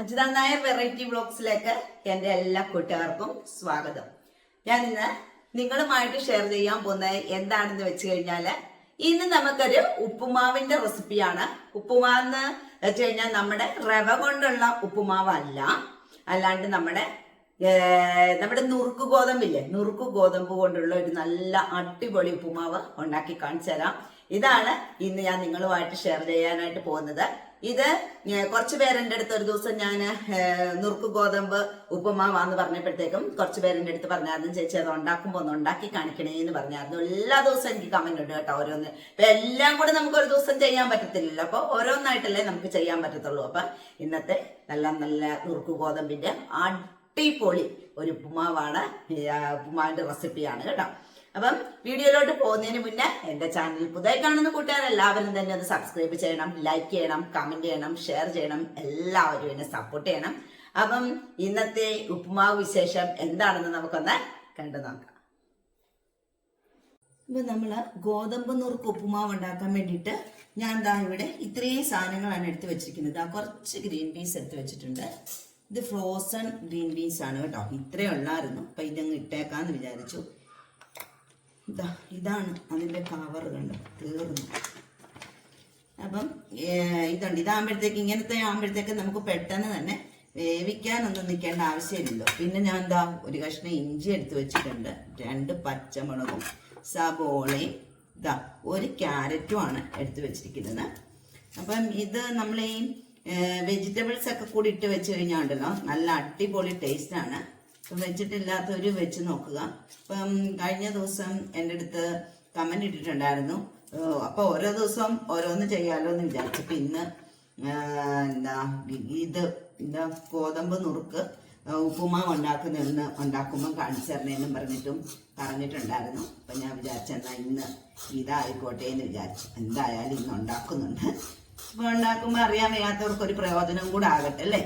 Ajitha Nair variety വ്ളോഗ്സിലേക്ക് എന്റെ എല്ലാ കൂട്ടുകാർക്കും സ്വാഗതം. ഞാൻ ഇന്ന് നിങ്ങളുമായിട്ട് ഷെയർ ചെയ്യാൻ പോകുന്നത് എന്താണെന്ന് വെച്ച് കഴിഞ്ഞാൽ ഇന്ന് നമുക്കൊരു ഉപ്പുമാവിന്റെ റെസിപ്പിയാണ്. ഉപ്പുമാവെന്ന് വെച്ച് കഴിഞ്ഞാൽ നമ്മുടെ റവ കൊണ്ടുള്ള ഉപ്പുമാവല്ല. അല്ലാണ്ട് നമ്മുടെ നമ്മുടെ നുറുക്ക് ഗോതമ്പില്ലേ? നുറുക്ക് ഗോതമ്പ് കൊണ്ടുള്ള ഒരു നല്ല അടിപൊളി ഉപ്പുമാവ് ഉണ്ടാക്കി കാണിച്ചു തരാം. ഇതാണ് ഇന്ന് ഞാൻ നിങ്ങളുമായിട്ട് ഷെയർ ചെയ്യാനായിട്ട് പോകുന്നത്. ഇത് കുറച്ച് പേരെന്റെ അടുത്ത് ഒരു ദിവസം ഞാൻ നുറുക്ക് ഗോതമ്പ് ഉപ്പുമാവാന്ന് പറഞ്ഞപ്പോഴത്തേക്കും കുറച്ച് പേരെന്റെ അടുത്ത് പറഞ്ഞായിരുന്നു ചേച്ചി അത് ഉണ്ടാക്കുമ്പോൾ ഒന്ന് ഉണ്ടാക്കി കാണിക്കണേ എന്ന് പറഞ്ഞായിരുന്നു. എല്ലാ ദിവസവും എനിക്ക് കമന്റ് ഉണ്ട് കേട്ടോ ഓരോന്ന്. ഇപ്പൊ എല്ലാം കൂടെ നമുക്ക് ഒരു ദിവസം ചെയ്യാൻ പറ്റത്തില്ലല്ലോ. അപ്പൊ ഓരോന്നായിട്ടല്ലേ നമുക്ക് ചെയ്യാൻ പറ്റത്തുള്ളൂ. അപ്പൊ ഇന്നത്തെ നല്ല നല്ല നുറുക്ക് ഗോതമ്പിന്റെ അടിപൊളി ഒരു ഉപ്പുമാവാണ് ഉപ്പുമാവിന്റെ റെസിപ്പിയാണ് കേട്ടോ. അപ്പം വീഡിയോയിലോട്ട് പോകുന്നതിന് മുന്നേ എന്റെ ചാനൽ പുതിയ കാണുന്ന കൂട്ടുകാർ എല്ലാവരും തന്നെ ഒന്ന് സബ്സ്ക്രൈബ് ചെയ്യണം ലൈക്ക് ചെയ്യണം കമന്റ് ചെയ്യണം ഷെയർ ചെയ്യണം എല്ലാവരും എന്നെ സപ്പോർട്ട് ചെയ്യണം. അപ്പം ഇന്നത്തെ ഉപ്പുമാവ് വിശേഷം എന്താണെന്ന് നമുക്കൊന്ന് കണ്ടു നോക്കാം. ഇപ്പൊ നമ്മൾ ഗോതമ്പ് നുറുക്ക് ഉപ്പുമാവ് ഉണ്ടാക്കാൻ വേണ്ടിയിട്ട് ഞാൻ ദാ ഇവിടെ ഇത്രയും സാധനങ്ങളാണ് എടുത്ത് വെച്ചിരിക്കുന്നത്. ആ കുറച്ച് ഗ്രീൻ പീസ് എടുത്ത് വെച്ചിട്ടുണ്ട്. ഇത് ഫ്രോസൺ ഗ്രീൻ പീസ് ആണ് കേട്ടോ. ഇത്രയും ഉള്ളായിരുന്നു. അപ്പൊ ഇതങ്ങ് ഇട്ടേക്കാന്ന് വിചാരിച്ചു. ഇതാ ഇതാണ് അതിന്റെ കവർ കണ്ട്? തീർന്നു. അപ്പം ഇതുണ്ട്. ഇതാകുമ്പോഴത്തേക്ക് ഇങ്ങനത്തെ ആകുമ്പോഴത്തേക്ക് നമുക്ക് പെട്ടെന്ന് തന്നെ വേവിക്കാനൊന്നും നിൽക്കേണ്ട ആവശ്യമില്ലല്ലോ. പിന്നെ ഞാൻ എന്താ ഒരു കഷ്ണം ഇഞ്ചി എടുത്ത് വെച്ചിട്ടുണ്ട്. രണ്ട് പച്ചമുളകും സബോളയും ഇതാ ഒരു ക്യാരറ്റും ആണ് എടുത്ത് വെച്ചിരിക്കുന്നത്. അപ്പം ഇത് നമ്മൾ ഈ വെജിറ്റബിൾസ് ഒക്കെ കൂടി ഇട്ട് വെച്ച് കഴിഞ്ഞാൽ ഉണ്ടല്ലോ നല്ല അടിപൊളി ടേസ്റ്റ് ഒരു വെച്ച് നോക്കുക. ഇപ്പം കഴിഞ്ഞ ദിവസം എന്റെ അടുത്ത് കമന്റ് ഇട്ടിട്ടുണ്ടായിരുന്നു. അപ്പോൾ ഓരോ ദിവസം ഓരോന്ന് ചെയ്യാമല്ലോ എന്ന് വിചാരിച്ചു. ഇന്ന് എന്താ ഇത് എന്താ ഗോതമ്പ് നുറുക്ക് ഉപ്പുമാവ് ഉണ്ടാക്കുന്നതെന്ന് ഉണ്ടാക്കുമ്പോൾ കാണിച്ചു തരണേന്നും പറഞ്ഞിട്ടും പറഞ്ഞിട്ടുണ്ടായിരുന്നു. അപ്പം ഞാൻ വിചാരിച്ചെന്നാ ഇന്ന് ഇതായിക്കോട്ടെ എന്ന് വിചാരിച്ചു. എന്തായാലും ഇന്ന് ഉണ്ടാക്കുന്നുണ്ട്. അപ്പൊ ഉണ്ടാക്കുമ്പോൾ അറിയാൻ വയ്യാത്തവർക്ക് ഒരു പ്രയോജനം കൂടെ ആകട്ടെ അല്ലേ?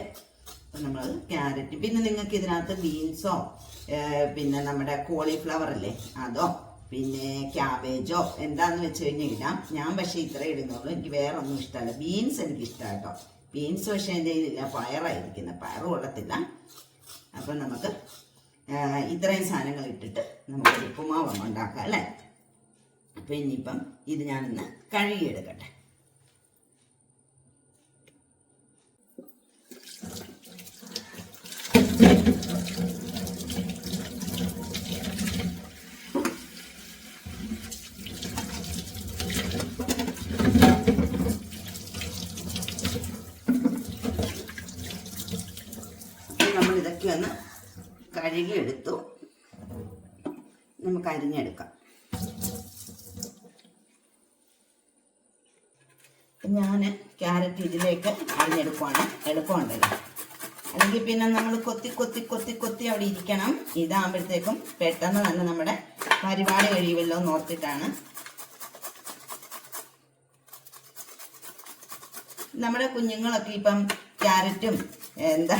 നമ്മൾ ക്യാരറ്റ്. പിന്നെ നിങ്ങൾക്ക് ഇതിനകത്ത് ബീൻസോ പിന്നെ നമ്മുടെ കോളിഫ്ലവർ അല്ലേ അതോ പിന്നെ ക്യാബേജോ എന്താന്ന് വെച്ച് കഴിഞ്ഞാൽ ഇടാം ഞാൻ പക്ഷേ ഇത്രേ ഇടുന്നുള്ളൂ. എനിക്ക് വേറെ ഒന്നും ഇഷ്ടമല്ല. ബീൻസ് എനിക്ക് ഇഷ്ടമാണ് കേട്ടോ ബീൻസ് പക്ഷേ എന്റെ കയ്യിലില്ല പയറായിരിക്കുന്നത്. പയർ കൊള്ളത്തില്ല. അപ്പം നമുക്ക് ഇത്രയും സാധനങ്ങൾ ഇട്ടിട്ട് നമുക്ക് ഉപ്പുമാവ് ഉണ്ടാക്കാം അല്ലേ? അപ്പം ഇനിയിപ്പം ഇത് ഞാനിന്ന് കഴുകിയെടുക്കട്ടെ. നമ്മൾ ഇതൊക്കെ ഒന്ന് കഴുകിയെടുത്തു. നമുക്ക് അരിഞ്ഞെടുക്കാം. ഞാൻ ക്യാരറ്റ് ഇതിലേക്ക് അരിഞ്ഞെടുക്കുവാണ്. എളുപ്പമുണ്ടല്ലോ. അല്ലെങ്കിൽ പിന്നെ നമ്മൾ കൊത്തി കൊത്തി കൊത്തി കൊത്തി അവിടെ ഇരിക്കണം. ഇതാകുമ്പോഴത്തേക്കും പെട്ടെന്ന് തന്നെ നമ്മുടെ പരിപാടി കഴിയുമല്ലോ എന്ന് ഓർത്തിട്ടാണ്. നമ്മുടെ കുഞ്ഞുങ്ങളൊക്കെ ഇപ്പം ക്യാരറ്റും എന്താ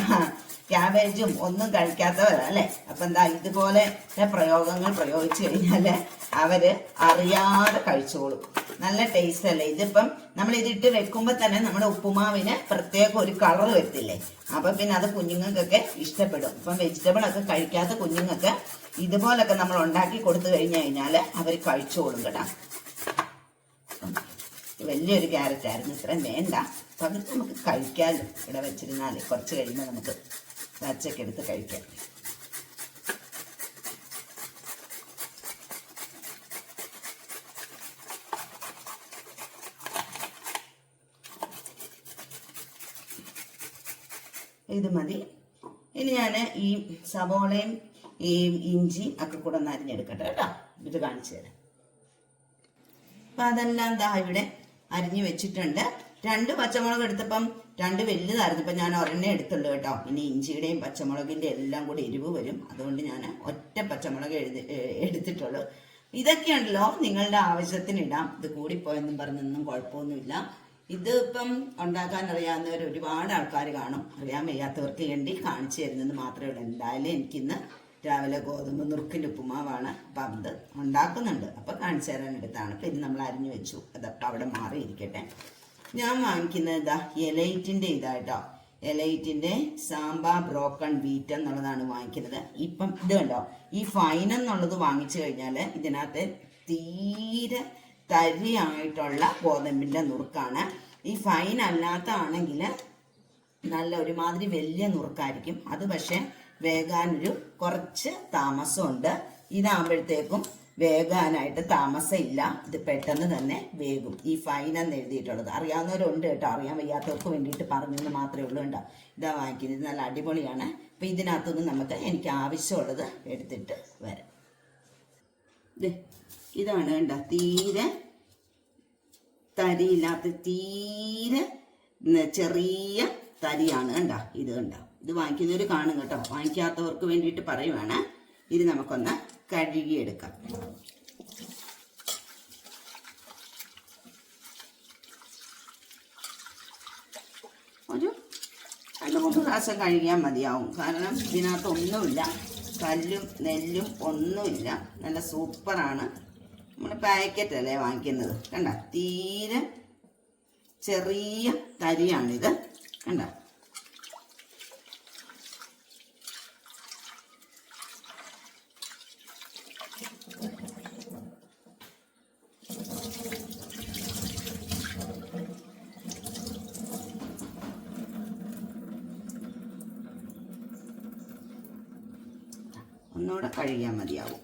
ക്യാബേജും ഒന്നും കഴിക്കാത്തവരല്ലേ അപ്പൊ എന്താ ഇതുപോലെ പ്രയോഗങ്ങൾ പ്രയോഗിച്ചു കഴിഞ്ഞാൽ അവർ അറിയാതെ കഴിച്ചോളും. നല്ല ടേസ്റ്റ് അല്ലേ? ഇതിപ്പം നമ്മൾ ഇതിട്ട് വെക്കുമ്പോൾ തന്നെ നമ്മുടെ ഉപ്പുമാവിന് പ്രത്യേക ഒരു കളർ വരത്തില്ലേ? അപ്പൊ പിന്നെ അത് കുഞ്ഞുങ്ങൾക്കൊക്കെ ഇഷ്ടപ്പെടും. ഇപ്പം വെജിറ്റബിൾ ഒക്കെ കഴിക്കാത്ത കുഞ്ഞുങ്ങൾക്ക് ഇതുപോലൊക്കെ നമ്മൾ ഉണ്ടാക്കി കൊടുത്തു കഴിഞ്ഞു കഴിഞ്ഞാൽ അവർ കഴിച്ചോളും കേട്ടോ. വലിയൊരു ക്യാരറ്റ് ആയിരുന്നു ഇത്രയും വേണ്ട. അപ്പൊ നമുക്ക് കഴിക്കാമല്ലോ ഇവിടെ വെച്ചിരുന്നാൽ കുറച്ച് കഴിയുമ്പോൾ നമുക്ക് പച്ചക്ക് എടുത്ത് കഴിക്കാം. ഇത് മതി. ഇനി ഞാൻ ഈ സവോളയും ഈ ഇഞ്ചി ഒക്കെ കൂടെ ഒന്ന് അരിഞ്ഞെടുക്കട്ടെ കേട്ടോ. ഇത് കാണിച്ചു തരാം. അപ്പൊ അതെല്ലാം ദാ ഇവിടെ അരിഞ്ഞു വെച്ചിട്ടുണ്ട്. രണ്ട് പച്ചമുളക് എടുത്തപ്പം രണ്ട് വലുതായിരുന്നു. ഇപ്പം ഞാൻ ഒരെണ്ണേ എടുത്തുള്ളൂ കേട്ടോ. ഇനി ഇഞ്ചിയുടെയും പച്ചമുളകിന്റെ എല്ലാം കൂടി എരിവ് വരും. അതുകൊണ്ട് ഞാൻ ഒറ്റ പച്ചമുളക് എഴുതി എടുത്തിട്ടുള്ളൂ. ഇതൊക്കെയുണ്ടല്ലോ നിങ്ങളുടെ ആവശ്യത്തിന് ഇടാം ഇത് കൂടിപ്പോയെന്നും പറഞ്ഞൊന്നും കുഴപ്പമൊന്നുമില്ല. ഇത് ഇപ്പം ഉണ്ടാക്കാൻ അറിയാവുന്നവർ ഒരുപാട് ആൾക്കാർ കാണും. അറിയാൻ വയ്യാത്തവർക്ക് വേണ്ടി കാണിച്ചു തരുന്നത് മാത്രമേ ഉള്ളൂ. എന്തായാലും എനിക്കിന്ന് രാവിലെ ഗോതമ്പ് നുറുക്കിന്റെ ഉപ്പുമാവാണ്. അപ്പം അത് ഉണ്ടാക്കുന്നുണ്ട്. അപ്പം കാണിച്ചു തരാൻ എടുത്താണ്. അപ്പം ഇത് നമ്മൾ അരിഞ്ഞു വെച്ചു. അതപ്പം അവിടെ മാറിയിരിക്കട്ടെ. ഞാൻ വാങ്ങിക്കുന്നത് ഇതാ എലൈറ്റിന്റെ ഇതായിട്ടോ എലൈറ്റിന്റെ സാമ്പ ബ്രോക്കൺ വീറ്റ് എന്നുള്ളതാണ് വാങ്ങിക്കുന്നത്. ഇപ്പം ഇത് കണ്ടോ? ഈ ഫൈൻ എന്നുള്ളത് വാങ്ങിച്ചു കഴിഞ്ഞാൽ ഇതിനകത്ത് തീരെ തരിയായിട്ടുള്ള ഗോതമ്പിന്റെ നുറുക്കാണ്. ഈ ഫൈൻ അല്ലാത്ത ആണെങ്കിൽ നല്ല ഒരുമാതിരി വലിയ നുറുക്കായിരിക്കും. അത് പക്ഷേ വേകാനൊരു കുറച്ച് താമസമുണ്ട്. ഇതാകുമ്പോഴത്തേക്കും വേകാനായിട്ട് താമസമില്ല. ഇത് പെട്ടെന്ന് തന്നെ വേകും ഈ ഫൈൻ എന്ന് എഴുതിയിട്ടുള്ളത്. അറിയാവുന്നവരുണ്ട് കേട്ടോ. അറിയാൻ വയ്യാത്തവർക്ക് വേണ്ടിയിട്ട് പറഞ്ഞെന്ന് മാത്രമേ ഉള്ളൂ കേട്ടോ. ഇതാ വാങ്ങിക്കുന്നത് നല്ല അടിപൊളിയാണ്. അപ്പം ഇതിനകത്തുനിന്ന് നമുക്ക് എനിക്ക് ആവശ്യമുള്ളത് എടുത്തിട്ട് വരാം. ഇതാണ് വേണ്ട തീരെ തരിയില്ലാത്ത തീരെ ചെറിയ തരിയാണ് കണ്ട. ഇത് കണ്ട. ഇത് വാങ്ങിക്കുന്നവർ കാണും കേട്ടോ. വാങ്ങിക്കാത്തവർക്ക് വേണ്ടിയിട്ട് പറയുവാണ്. ഇത് നമുക്കൊന്ന് കഴുകിയെടുക്കാം. ഒരു രണ്ട് മൂന്ന് പ്രാവശ്യം കഴുകിയാൽ മതിയാവും. കാരണം ഇതിനകത്ത് ഒന്നുമില്ല. കല്ലും നെല്ലും ഒന്നുമില്ല. നല്ല സൂപ്പറാണ്. നമ്മൾ പാക്കറ്റ് അല്ലേ വാങ്ങിക്കുന്നത്. കണ്ട? തീരെ ചെറിയ തരിയാണിത്. കണ്ട? ഒന്നുകൂടെ കഴുകിയാൽ മതിയാവും.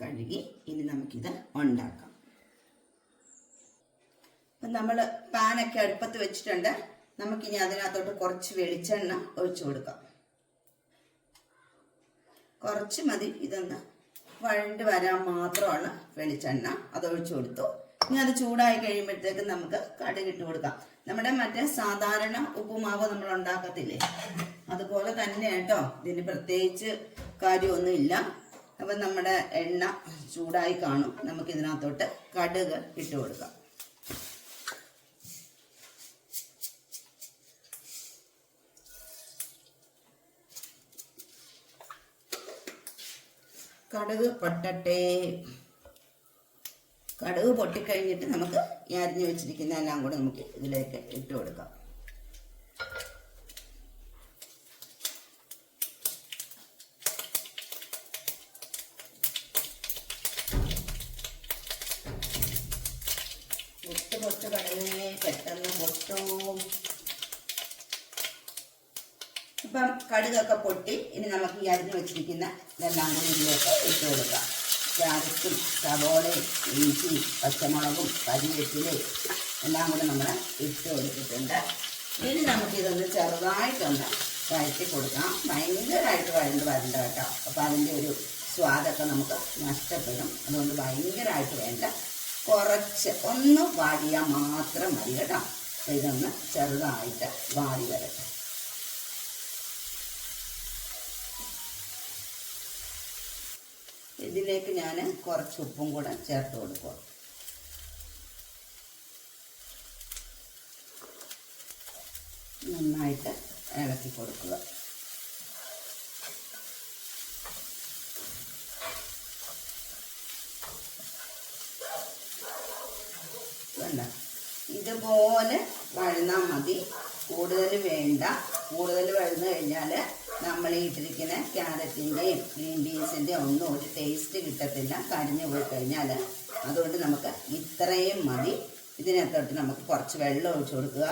കഴുകി ഇനി നമുക്കിത് ഉണ്ടാക്കാം. അപ്പം നമ്മൾ പാനൊക്കെ അടുപ്പത്ത് വെച്ചിട്ടുണ്ട്. നമുക്കിനി അതിനകത്തോട്ട് കുറച്ച് വെളിച്ചെണ്ണ ഒഴിച്ചു കൊടുക്കാം. കുറച്ച് മതി. ഇതൊന്ന് വഴണ്ട് വരാൻ മാത്രമാണ് വെളിച്ചെണ്ണ. അത് ഒഴിച്ചു കൊടുത്തു. ഇനി അത് ചൂടായി കഴിയുമ്പോഴത്തേക്ക് നമുക്ക് കടുക് ഇട്ട് കൊടുക്കാം. നമ്മുടെ മറ്റേ സാധാരണ ഉപ്പുമാവ് നമ്മൾ ഉണ്ടാക്കത്തില്ലേ? അതുപോലെ തന്നെ കേട്ടോ. ഇതിന് പ്രത്യേകിച്ച് കാര്യമൊന്നുമില്ല. അപ്പം നമ്മുടെ എണ്ണ ചൂടായി കാണും. നമുക്ക് ഇതിനകത്തോട്ട് കടുക് ഇട്ട് കൊടുക്കാം. കടുക് പൊട്ടട്ടെ. കടുക് പൊട്ടിക്കഴിഞ്ഞിട്ട് നമുക്ക് അരിഞ്ഞു വെച്ചിരിക്കുന്ന എല്ലാം കൂടെ നമുക്ക് ഇതിലേക്ക് ഇട്ട് കൊടുക്കാം. ഇപ്പം കടുകൊക്കെ പൊട്ടി ഇനി നമുക്ക് ഈ അരിഞ്ഞു വെച്ചിരിക്കുന്ന ഇതെല്ലാം കൂടി ഇതിലേക്ക് ഇട്ട് കൊടുക്കാം. ക്യാരറ്റും സവോളയും ഇഞ്ചി പച്ചമുളകും കരിവേപ്പിലയും എല്ലാം കൂടി നമ്മൾ ഇട്ട് കൊടുത്തിട്ടുണ്ട്. ഇനി നമുക്കിതൊന്ന് ചെറുതായിട്ടൊന്ന് വഴറ്റി കൊടുക്കാം. ഭയങ്കരമായിട്ട് വഴണ്ട് വരണ്ട കേട്ടോ. അപ്പോൾ അതിന്റെ ഒരു സ്വാദൊക്കെ നമുക്ക് നഷ്ടപ്പെടും. അതുകൊണ്ട് ഭയങ്കരമായിട്ട് വേണ്ട. കുറച്ച് ഒന്ന് വാടിയാൽ മാത്രം മതി കേട്ടോ. ഇതൊന്ന് ചെറുതായിട്ട് വാടി വരട്ടെ. ഇതിലേക്ക് ഞാൻ കുറച്ച് ഉപ്പും കൂടെ ചേർത്ത് കൊടുക്കുക നന്നായിട്ട് ഇളക്കി കൊടുക്കുക. ഇതുപോലെ വഴുന്നാൽ മതി. കൂടുതൽ വേണ്ട. കൂടുതൽ വഴുന്ന് കഴിഞ്ഞാൽ നമ്മൾ ഇട്ടിരിക്കുന്ന ക്യാരറ്റിന്റെയും ഗ്രീൻ ബീൻസിന്റെയും ഒന്നും ഒരു ടേസ്റ്റ് കിട്ടത്തില്ല. കരിഞ്ഞു പോയി കഴിഞ്ഞാൽ അതുകൊണ്ട് നമുക്ക് ഇത്രയും മതി. ഇതിനകത്തോട്ട് നമുക്ക് കുറച്ച് വെള്ളം ഒഴിച്ചു കൊടുക്കുക.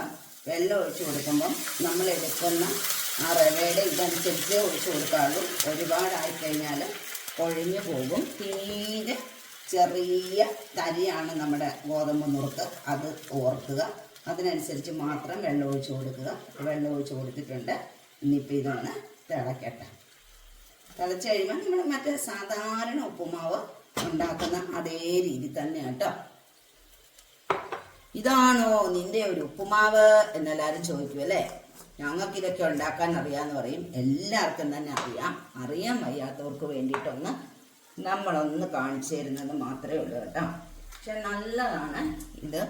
വെള്ളം ഒഴിച്ചു കൊടുക്കുമ്പം നമ്മൾ എടുക്കുന്ന ആ റവയുടെ ഇതനുസരിച്ച് ഒഴിച്ചു കൊടുക്കാറുള്ളൂ ഒരുപാടായി കഴിഞ്ഞാൽ കൊഴിഞ്ഞു പോകും. തീരെ ചെറിയ തരിയാണ് നമ്മുടെ ഗോതമ്പ് നുറുക്ക് അത് ഓർക്കുക. അതിനനുസരിച്ച് മാത്രം വെള്ളം ഒഴിച്ചു കൊടുക്കുക. വെള്ളം ഒഴിച്ചു കൊടുത്തിട്ടുണ്ട്. ഇനിയിപ്പോൾ ഇതൊന്ന് തിളക്കട്ടെ തിളച്ച് കഴിയുമ്പോൾ നമ്മൾ മറ്റേ സാധാരണ ഉപ്പുമാവ് ഉണ്ടാക്കുന്ന അതേ രീതി തന്നെ കേട്ടോ. ഇതാണോ നിന്റെ ഒരു ഉപ്പുമാവ് എന്നെല്ലാവരും ചോദിക്കും അല്ലേ? ഞങ്ങൾക്ക് ഇതൊക്കെ ഉണ്ടാക്കാൻ അറിയാമെന്ന് പറയും. എല്ലാവർക്കും തന്നെ അറിയാം. അറിയാൻ വയ്യാത്തവർക്ക് വേണ്ടിയിട്ടൊന്ന് നമ്മളൊന്ന് കാണിച്ചു തരുന്നത് മാത്രമേ ഉള്ളൂ കേട്ടോ. പക്ഷെ നല്ലതാണ് ഇത്.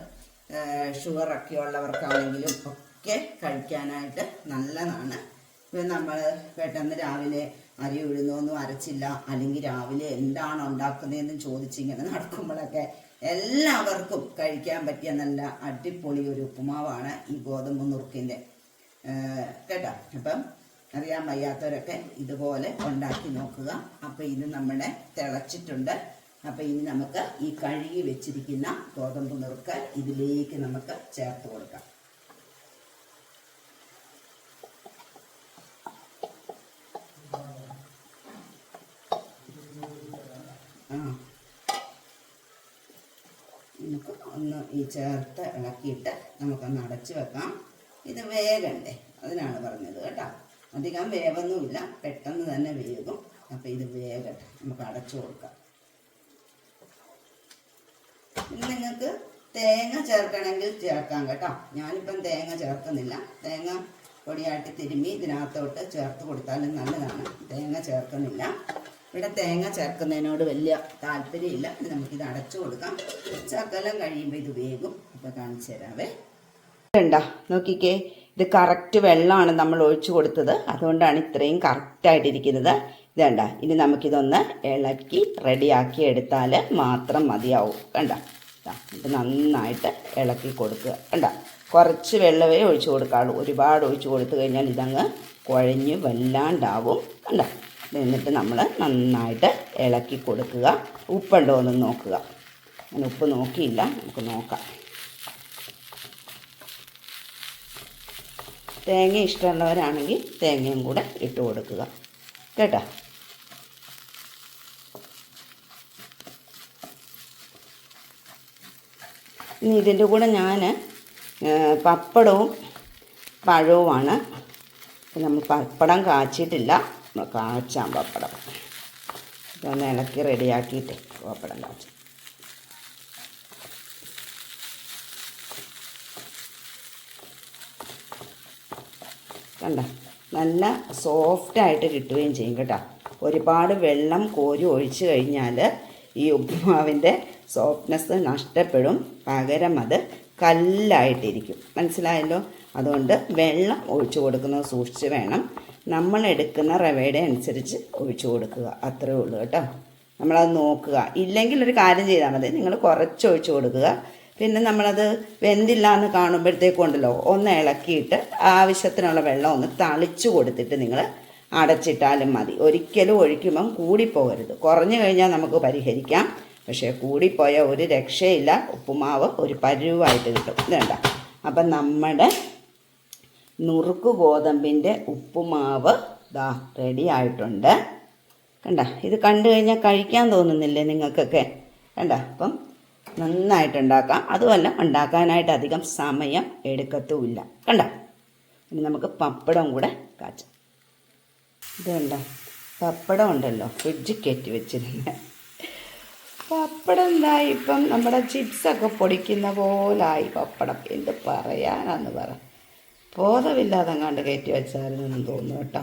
ഷുഗറൊക്കെ ഉള്ളവർക്കാണെങ്കിലും ഒക്കെ കഴിക്കാനായിട്ട് നല്ലതാണ്. നമ്മൾ പെട്ടെന്ന് രാവിലെ അരി ഉഴുന്നൊന്നും അരച്ചില്ല അല്ലെങ്കിൽ രാവിലെ എന്താണ് ഉണ്ടാക്കുന്നതെന്ന് ചോദിച്ചിങ്ങനെ നടക്കുമ്പോഴൊക്കെ എല്ലാവർക്കും കഴിക്കാൻ പറ്റിയ നല്ല അടിപൊളി ഒരു ഉപ്പുമാവാണ് ഈ ഗോതമ്പ് നുറുക്കിന്റെ. കേട്ടോ? അപ്പം അറിയാൻ വയ്യാത്തവരൊക്കെ ഇതുപോലെ ഉണ്ടാക്കി നോക്കുക. അപ്പം ഇത് നമ്മുടെ തിളച്ചിട്ടുണ്ട്. അപ്പം ഇനി നമുക്ക് ഈ കഴുകി വെച്ചിരിക്കുന്ന ഗോതമ്പ് നുറുക്ക് ഇതിലേക്ക് നമുക്ക് ചേർത്ത് കൊടുക്കാം ആ നമുക്ക് ഒന്ന് ഈ ചേർത്ത് ഇളക്കിയിട്ട് നമുക്കൊന്ന് അടച്ചു വെക്കാം. ഇത് വേഗണ്ടേ അതിനാണ് പറഞ്ഞത് കേട്ടോ. അധികം വേവൊന്നുമില്ല. പെട്ടെന്ന് തന്നെ വേകും. അപ്പം ഇത് വേഗട്ടെ നമുക്ക് അടച്ചു കൊടുക്കാം. ഇനി നിങ്ങൾക്ക് തേങ്ങ ചേർക്കണമെങ്കിൽ ചേർക്കാം കേട്ടോ. ഞാനിപ്പം തേങ്ങ ചേർക്കുന്നില്ല. തേങ്ങ പൊടിയാട്ടി തിരുമ്മി ഇതിനകത്തോട്ട് ചേർത്ത് കൊടുത്താലും നല്ലതാണ്. തേങ്ങ ചേർക്കുന്നില്ല. ഇവിടെ തേങ്ങ ചേർക്കുന്നതിനോട് വലിയ താല്പര്യമില്ല. നമുക്ക് നമുക്കിത് അടച്ചു കൊടുക്കാം. ചക്കലം കഴിയുമ്പോൾ ഇത് വേഗം ഇപ്പം കാണിച്ചു തരാവേ. ഉണ്ടോ നോക്കിക്കേ. ഇത് കറക്റ്റ് വെള്ളമാണ് നമ്മൾ ഒഴിച്ചു കൊടുത്തത്. അതുകൊണ്ടാണ് ഇത്രയും കറക്റ്റായിട്ടിരിക്കുന്നത് ഇതണ്ട? ഇനി നമുക്കിതൊന്ന് ഇളക്കി റെഡിയാക്കി എടുത്താൽ മാത്രം മതിയാവും. കണ്ട? ഇത് നന്നായിട്ട് ഇളക്കി കൊടുക്കുക. കണ്ട? കുറച്ച് വെള്ളമേ ഒഴിച്ചു കൊടുക്കാവുള്ളൂ. ഒരുപാട് ഒഴിച്ചു കൊടുത്തു കഴിഞ്ഞാൽ ഇതങ്ങ് കുഴഞ്ഞ് വല്ലാണ്ടാവും. കണ്ട? എന്നിട്ട് നമ്മൾ നന്നായിട്ട് ഇളക്കി കൊടുക്കുക. ഉപ്പുണ്ടോ എന്ന് നോക്കുക. ഞാൻ ഉപ്പ് നോക്കിയില്ല. നമുക്ക് നോക്കാം. തേങ്ങ ഇഷ്ടമുള്ളവരാണെങ്കിൽ തേങ്ങയും കൂടെ ഇട്ട് കൊടുക്കുക. കേട്ടോ? ഇനി ഇതിന്റെ കൂടെ ഞാൻ പപ്പടവും പഴവുമാണ്. നമ്മൾ പപ്പടം കാച്ചിട്ടില്ല. കാച്ചാം പപ്പടം. ഇതൊന്ന് ഇളക്കി റെഡിയാക്കിയിട്ട് പപ്പടം കാച്ചാം. കണ്ട? നല്ല സോഫ്റ്റായിട്ട് കിട്ടുകയും ചെയ്യും കേട്ടോ. ഒരുപാട് വെള്ളം കോരി ഒഴിച്ച് കഴിഞ്ഞാൽ ഈ ഉപ്പുമാവിന്റെ സോഫ്റ്റ്നെസ് നഷ്ടപ്പെടും. പകരം അത് കല്ലായിട്ടിരിക്കും. മനസ്സിലായല്ലോ? അതുകൊണ്ട് വെള്ളം ഒഴിച്ചു കൊടുക്കുന്നത് സൂക്ഷിച്ച് വേണം. നമ്മൾ എടുക്കുന്ന റവയുടെ അനുസരിച്ച് ഒഴിച്ചു കൊടുക്കുക. അത്രേ ഉള്ളൂ കേട്ടോ. നമ്മളത് നോക്കുക. ഇല്ലെങ്കിൽ ഒരു കാര്യം ചെയ്താൽ മതി. നിങ്ങൾ കുറച്ച് ഒഴിച്ചു കൊടുക്കുക. പിന്നെ നമ്മളത് വെന്തില്ല എന്ന് കാണുമ്പോഴത്തേക്കുണ്ടല്ലോ ഒന്ന് ഇളക്കിയിട്ട് ആവശ്യത്തിനുള്ള വെള്ളം ഒന്ന് തളിച്ചു കൊടുത്തിട്ട് നിങ്ങൾ അടച്ചിട്ടാലും മതി. ഒരിക്കലും ഒഴിക്കുമ്പം കൂടിപ്പോകരുത്. കുറഞ്ഞു കഴിഞ്ഞാൽ നമുക്ക് പരിഹരിക്കാം. പക്ഷേ കൂടിപ്പോയാൽ ഒരു രക്ഷയില്ല. ഉപ്പുമാവ് ഒരു പരുവായിട്ട് കിട്ടും. വേണ്ട അപ്പം നമ്മുടെ നുറുക്ക് ഗോതമ്പിന്റെ ഉപ്പുമാവ് ദാ റെഡി ആയിട്ടുണ്ട്. കണ്ട ഇത് കണ്ടു കഴിഞ്ഞാൽ കഴിക്കാൻ തോന്നുന്നില്ലേ നിങ്ങൾക്കൊക്കെ? കണ്ട അപ്പം നന്നായിട്ട് ഉണ്ടാക്കാം അതുമല്ല ഉണ്ടാക്കാനായിട്ട് അധികം സമയം എടുക്കത്തുമില്ല. കണ്ട ഇനി നമുക്ക് പപ്പടം കൂടെ കാച്ചാം. ഇതുണ്ട പപ്പടം ഉണ്ടല്ലോ ഫ്രിഡ്ജിൽ കയറ്റി വെച്ചിരുന്നത് പപ്പടം എന്തായി ഇപ്പം നമ്മുടെ ചിപ്സൊക്കെ പൊടിക്കുന്ന പോലായി പപ്പടം. എന്ത് പറയാനാന്ന് പറ. ബോധമില്ലാതെ കണ്ട് കയറ്റി വെച്ചായിരുന്നു തോന്നുന്നു കേട്ടോ.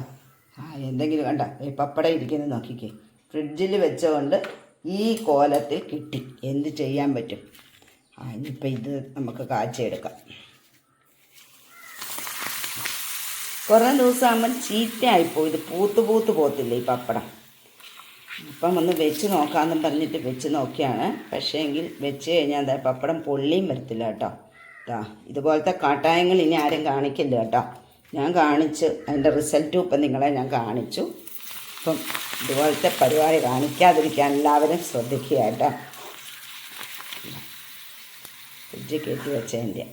ആ എന്തെങ്കിലും കണ്ട. ഈ പപ്പടം ഇരിക്കുന്നത് നോക്കിക്കേ. ഫ്രിഡ്ജിൽ വെച്ചുകൊണ്ട് ഈ കോലത്തിൽ കിട്ടി. എന്ത് ചെയ്യാൻ പറ്റും? ആ ഇനിയിപ്പോൾ ഇത് നമുക്ക് കാച്ചെടുക്കാം കുറേ ദിവസമാകുമ്പം ചീത്തയായിപ്പോയി. ഇത് പൂത്ത് പൂത്ത് പോത്തില്ല ഈ പപ്പടം. അപ്പം ഒന്ന് വെച്ച് നോക്കാമെന്ന് പറഞ്ഞിട്ട് വെച്ച് നോക്കിയാണ്. പക്ഷേ എങ്കിൽ വെച്ച് കഴിഞ്ഞാൽ പപ്പടം പൊള്ളിയും വരത്തില്ല കേട്ടോ. കേട്ടോ ഇതുപോലത്തെ കാട്ടായങ്ങൾ ഇനി ആരും കാണിക്കില്ല കേട്ടോ ഞാൻ കാണിച്ച് അതിന്റെ റിസൾട്ടും ഇപ്പം നിങ്ങളെ ഞാൻ കാണിച്ചു. അപ്പം ഇതുപോലത്തെ പരിപാടി കാണിക്കാതിരിക്കാൻ എല്ലാവരും ശ്രദ്ധിക്കുക കേട്ടോ ഫ്രിഡ്ജ് കയറ്റി വെച്ചതിന്റെ.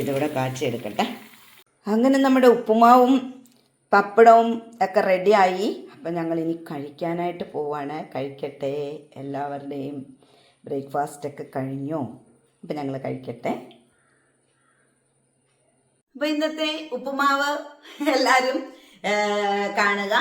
ഇതിവിടെ കാച്ചെടുക്കട്ടെ അങ്ങനെ നമ്മുടെ ഉപ്പുമാവും പപ്പടവും ഒക്കെ റെഡിയായി അപ്പം ഞങ്ങൾ ഇനി കഴിക്കാനായിട്ട് പോവാണ്. കഴിക്കട്ടെ എല്ലാവരുടെയും ബ്രേക്ക്ഫാസ്റ്റൊക്കെ കഴിഞ്ഞു. അപ്പം ഞങ്ങൾ കഴിക്കട്ടെ. അപ്പൊ ഇന്നത്തെ ഉപ്പുമാവ് എല്ലാവരും കാണുക.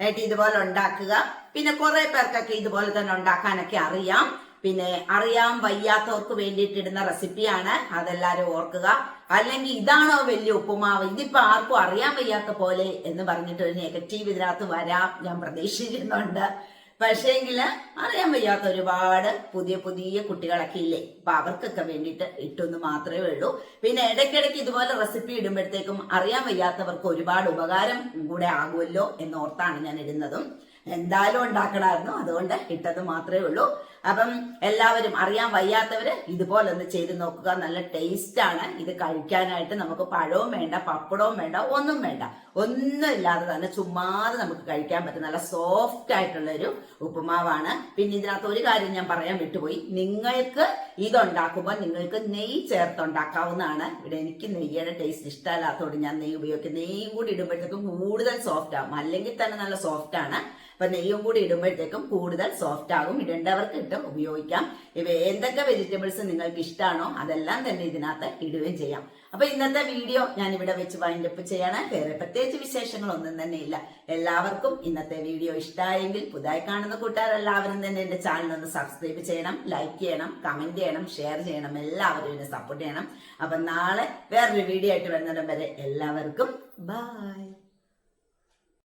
എന്നിട്ട് ഇതുപോലെ ഉണ്ടാക്കുക. പിന്നെ കുറെ പേർക്കൊക്കെ ഇതുപോലെ തന്നെ ഉണ്ടാക്കാനൊക്കെ അറിയാം. പിന്നെ അറിയാൻ വയ്യാത്തവർക്ക് വേണ്ടിയിട്ട് ഇടുന്ന റെസിപ്പിയാണ്. അതെല്ലാരും ഓർക്കുക. അല്ലെങ്കിൽ ഇതാണോ വലിയ ഉപ്പുമാവ്? ഇതിപ്പോ ആർക്കും അറിയാൻ വയ്യാത്ത പോലെ എന്ന് പറഞ്ഞിട്ട് ഒരു നെഗറ്റീവ് ഇതിനകത്ത് വരാം. ഞാൻ പ്രതീക്ഷിക്കുന്നുണ്ട്. പക്ഷേങ്കിൽ അറിയാൻ വയ്യാത്ത ഒരുപാട് പുതിയ പുതിയ കുട്ടികളൊക്കെ ഇല്ലേ? അപ്പൊ അവർക്കൊക്കെ വേണ്ടിയിട്ട് ഇട്ടൊന്ന് മാത്രമേ ഉള്ളൂ. പിന്നെ ഇടയ്ക്കിടയ്ക്ക് ഇതുപോലെ റെസിപ്പി ഇടുമ്പോഴത്തേക്കും അറിയാൻ വയ്യാത്തവർക്ക് ഒരുപാട് ഉപകാരം കൂടെ ആകുമല്ലോ എന്നോർത്താണ് ഞാൻ ഇടുന്നതും. എന്തായാലും ഉണ്ടാക്കണമായിരുന്നു. അതുകൊണ്ട് ഇട്ടത് മാത്രമേ ഉള്ളൂ. അപ്പം എല്ലാവരും അറിയാൻ വയ്യാത്തവര് ഇതുപോലെ ഒന്ന് ചെയ്ത് നോക്കുക. നല്ല ടേസ്റ്റ് ആണ്. ഇത് കഴിക്കാനായിട്ട് നമുക്ക് പഴവും വേണ്ട പപ്പടവും വേണ്ട ഒന്നും വേണ്ട. ഒന്നും ഇല്ലാതെ തന്നെ ചുമ്മാതെ നമുക്ക് കഴിക്കാൻ പറ്റും. നല്ല സോഫ്റ്റ് ആയിട്ടുള്ള ഒരു ഉപ്പുമാവാണ്. പിന്നെ ഇതിനകത്ത് ഒരു കാര്യം ഞാൻ പറയാൻ വിട്ടുപോയി. നിങ്ങൾക്ക് ഇതുണ്ടാക്കുമ്പോൾ നിങ്ങൾക്ക് നെയ്യ് ചേർത്തുണ്ടാക്കാവുന്നതാണ്. ഇവിടെ എനിക്ക് നെയ്യുടെ ടേസ്റ്റ് ഇഷ്ടമല്ലാത്തതുകൊണ്ട് ഞാൻ നെയ്യ് ഉപയോഗിക്കും. നെയ്യും കൂടി ഇടുമ്പോഴത്തേക്കും കൂടുതൽ സോഫ്റ്റ് ആകും അല്ലെങ്കിൽ തന്നെ നല്ല സോഫ്റ്റ് ആണ്. അപ്പൊ നെയ്യും കൂടി ഇടുമ്പോഴത്തേക്കും കൂടുതൽ സോഫ്റ്റ് ആകും. ഇടേണ്ടവർക്ക് ഇട്ട് ഉപയോഗിക്കാം. ഇവ എന്തൊക്കെ വെജിറ്റബിൾസ് നിങ്ങൾക്ക് ഇഷ്ടമാണോ അതെല്ലാം തന്നെ ഇതിനകത്ത് ഇടുകയും ചെയ്യാം. അപ്പൊ ഇന്നത്തെ വീഡിയോ ഞാൻ ഇവിടെ വെച്ച് വൈൻഡ് അപ്പ് ചെയ്യണം. വേറെ പ്രത്യേകിച്ച് വിശേഷങ്ങളൊന്നും തന്നെ ഇല്ല. എല്ലാവർക്കും ഇന്നത്തെ വീഡിയോ ഇഷ്ടമായെങ്കിൽ പുതുതായി കാണുന്ന കൂട്ടുകാരെല്ലാവരും തന്നെ എന്റെ ചാനൽ ഒന്ന് സബ്സ്ക്രൈബ് ചെയ്യണം ലൈക്ക് ചെയ്യണം കമന്റ് ചെയ്യണം ഷെയർ ചെയ്യണം എല്ലാവരും എന്നെ സപ്പോർട്ട് ചെയ്യണം. അപ്പൊ നാളെ വേറൊരു വീഡിയോ ആയിട്ട് വരുന്നിടം വരെ എല്ലാവർക്കും ബൈ